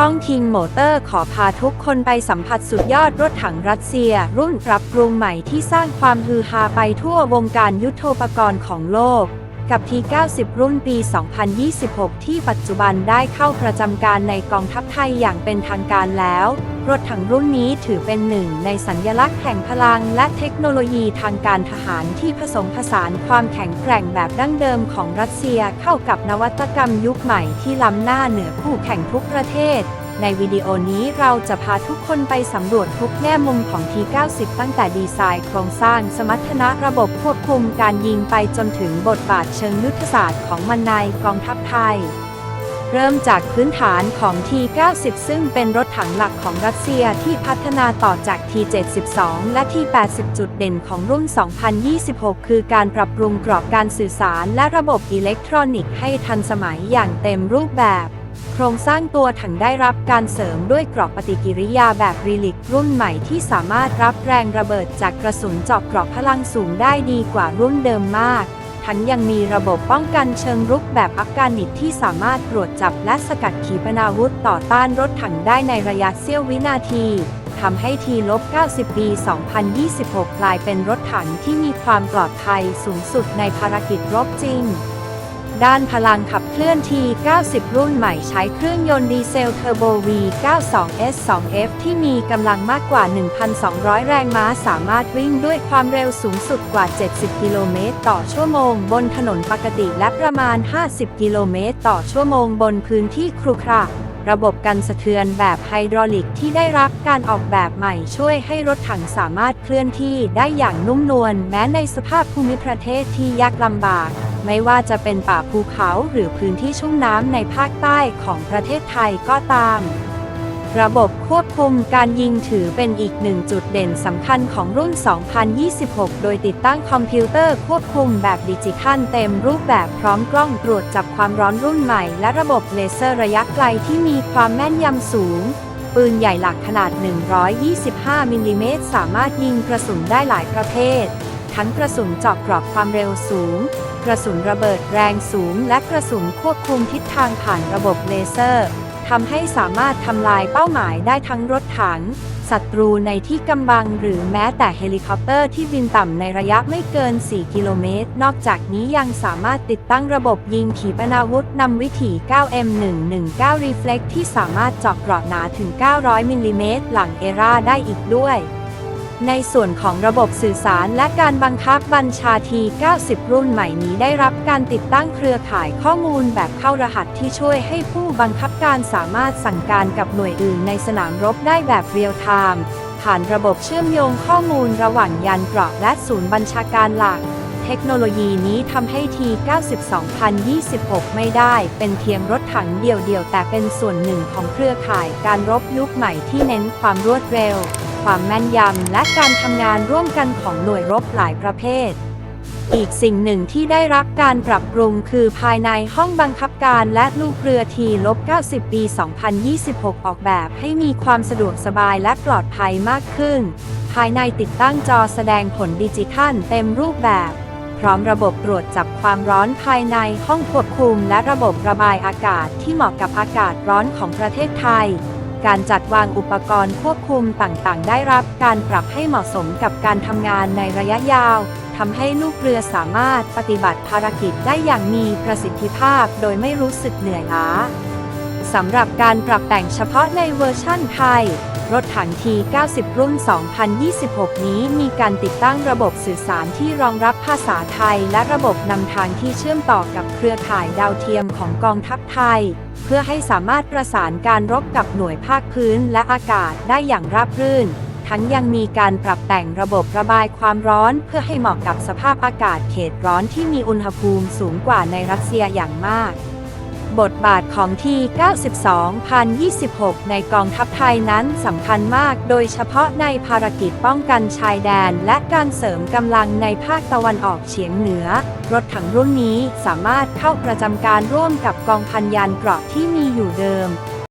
ช่องทิงโมเตอร์ขอพาทุกคนไปสัมผัสสุดยอดรถถังรัสเซีย รุ่นปรับปรุงใหม่ที่สร้างความฮือฮาไปทั่ววงการยุทโธปกรณ์ของโลก กับ T90 รุ่นปี 2026 ที่ปัจจุบันได้เข้าประจำการในกองทัพไทยอย่างเป็นทางการแล้ว รถถังรุ่นนี้ถือเป็นหนึ่งในสัญลักษณ์แห่งพลังและเทคโนโลยีทางการทหารที่ผสมผสานความแข็งแกร่งแบบดั้งเดิมของรัสเซียเข้ากับนวัตกรรมยุคใหม่ที่ล้ำหน้าเหนือคู่แข่งทุกประเทศ ในวิดีโอนี้เราจะพาทุกคนไปสำรวจทุกแง่มุมของ T90 ตั้งแต่ดีไซน์โครงสร้างสมรรถนะระบบควบคุมการยิงไปจนถึงบทบาทเชิงยุทธศาสตร์ของมันในกองทัพไทย เริ่มจากพื้นฐานของ T90 ซึ่งเป็นรถถังหลักของรัสเซียที่พัฒนาต่อจาก T72 และ T80 จุดเด่นของรุ่น 2026 คือการปรับปรุงกรอบการสื่อสารและระบบอิเล็กทรอนิกส์ให้ทันสมัยอย่างเต็มรูปแบบโครงสร้างตัวถังได้รับการเสริมด้วยกรอบปฏิกิริยาแบบรีลิกรุ่นใหม่ที่สามารถรับแรงระเบิดจากกระสุนเจาะเกราะพลังสูงได้ดีกว่ารุ่นเดิมมาก ทั้งยังมีระบบป้องกันเชิงรุกแบบอัฟกานิตที่สามารถตรวจจับและสกัดขีปนาวุธต่อต้านรถถังได้ในระยะเสี้ยววินาทีทำให้ทีลบ90 ปี 2026 กลายเป็นรถถังที่มีความปลอดภัยสูงสุดในภารกิจรบจริง ด้านพลังขับเคลื่อน T90 รุ่นใหม่ใช้เครื่องยนต์ดีเซลเทอร์โบ V92S2F ที่มีกำลังมากกว่า 1,200 แรงม้าสามารถวิ่งด้วยความเร็วสูงสุดกว่า 70 กิโลเมตรต่อชั่วโมง บนถนนปกติและประมาณ 50 กิโลเมตรต่อชั่วโมงบนพื้นที่ครุขระระบบกันสะเทือนแบบไฮดรอลิกที่ได้รับการออกแบบใหม่ช่วยให้รถถังสามารถเคลื่อนที่ได้อย่างนุ่มนวลแม้ในสภาพภูมิประเทศที่ยากลำบาก ไม่ว่าจะเป็นป่าภูเขาหรือพื้นที่ชุ่มน้ำในภาคใต้ของประเทศไทยก็ตาม ระบบควบคุมการยิงถือเป็นอีกหนึ่งจุดเด่นสำคัญของรุ่น 2026 โดยติดตั้งคอมพิวเตอร์ควบคุมแบบดิจิทัลเต็มรูปแบบพร้อมกล้องตรวจจับความร้อนรุ่นใหม่และระบบเลเซอร์ระยะไกลที่มีความแม่นยำสูงปืนใหญ่หลักขนาด 125 มิลลิเมตร สามารถยิงกระสุนได้หลายประเภท ทั้งกระสุนเจาะกรอบความเร็วสูง กระสุนระเบิดแรงสูง และกระสุนควบคุมทิศทางผ่านระบบเลเซอร์ทำให้สามารถทำลายเป้าหมายได้ทั้งรถถังศัตรูในที่กำบังหรือแม้แต่เฮลิคอปเตอร์ที่บินต่ำในระยะไม่เกิน 4 กิโลเมตร นอกจากนี้ยังสามารถติดตั้งระบบยิงขีปนาวุธนำวิถี 9M119 Reflex ที่สามารถเจาะเกราะหนาถึง 900 มิลลิเมตร หลังเอราได้อีกด้วย ในส่วนของระบบสื่อสารและการบังคับบัญชาที 90 รุ่นใหม่นี้ได้รับการติดตั้งเครือข่ายข้อมูลแบบเข้ารหัสที่ช่วยให้ผู้บังคับการสามารถสั่งการกับหน่วยอื่นในสนามรบได้แบบเรียลไทม์ผ่านระบบเชื่อมโยงข้อมูลระหว่างยานเกราะและศูนย์บัญชาการหลัก เทคโนโลยีนี้ทำให้ที90 2026 ไม่ได้เป็นเพียงรถถังเดี่ยวๆ แต่เป็นส่วนหนึ่งของเครือข่ายการรบยุคใหม่ที่เน้นความรวดเร็ว ความแม่นยำและการทำงานร่วมกันของหน่วยรบหลายประเภท อีกสิ่งหนึ่งที่ได้รับการปรับปรุงคือภายในห้องบังคับการและลูกเรือทีลบ 90 ปี 2026 ออกแบบให้มีความสะดวกสบายและปลอดภัยมากขึ้น ภายในติดตั้งจอแสดงผลดิจิทัลเต็มรูปแบบพร้อมระบบตรวจจับความร้อนภายในห้องควบคุม และระบบระบายอากาศที่เหมาะกับอากาศร้อนของประเทศไทย การจัดวางอุปกรณ์ควบคุมต่างๆ ได้รับการปรับให้เหมาะสมกับการทำงานในระยะยาวทำให้ลูกเรือสามารถปฏิบัติภารกิจได้อย่างมีประสิทธิภาพโดยไม่รู้สึกเหนื่อยล้าสำหรับการปรับแต่งเฉพาะในเวอร์ชั่นไทย รถถัง T90 รุ่น 2026 นี้มีการติดตั้งระบบสื่อสารที่รองรับภาษาไทย และระบบนำทางที่เชื่อมต่อกับเครือข่ายดาวเทียมของกองทัพไทย เพื่อให้สามารถประสานการรบกับหน่วยภาคพื้นและอากาศได้อย่างราบรื่น ทั้งยังมีการปรับแต่งระบบระบายความร้อนเพื่อให้เหมาะกับสภาพอากาศเขตร้อนที่มีอุณหภูมิสูงกว่าในรัสเซียอย่างมาก บทบาทของที92,026 ในกองทัพไทยนั้นสำคัญมาก โดยเฉพาะในภารกิจป้องกันชายแดน และการเสริมกำลังในภาคตะวันออกเฉียงเหนือ รถถังรุ่นนี้สามารถเข้าประจำการร่วมกับกองพันยานเกราะที่มีอยู่เดิม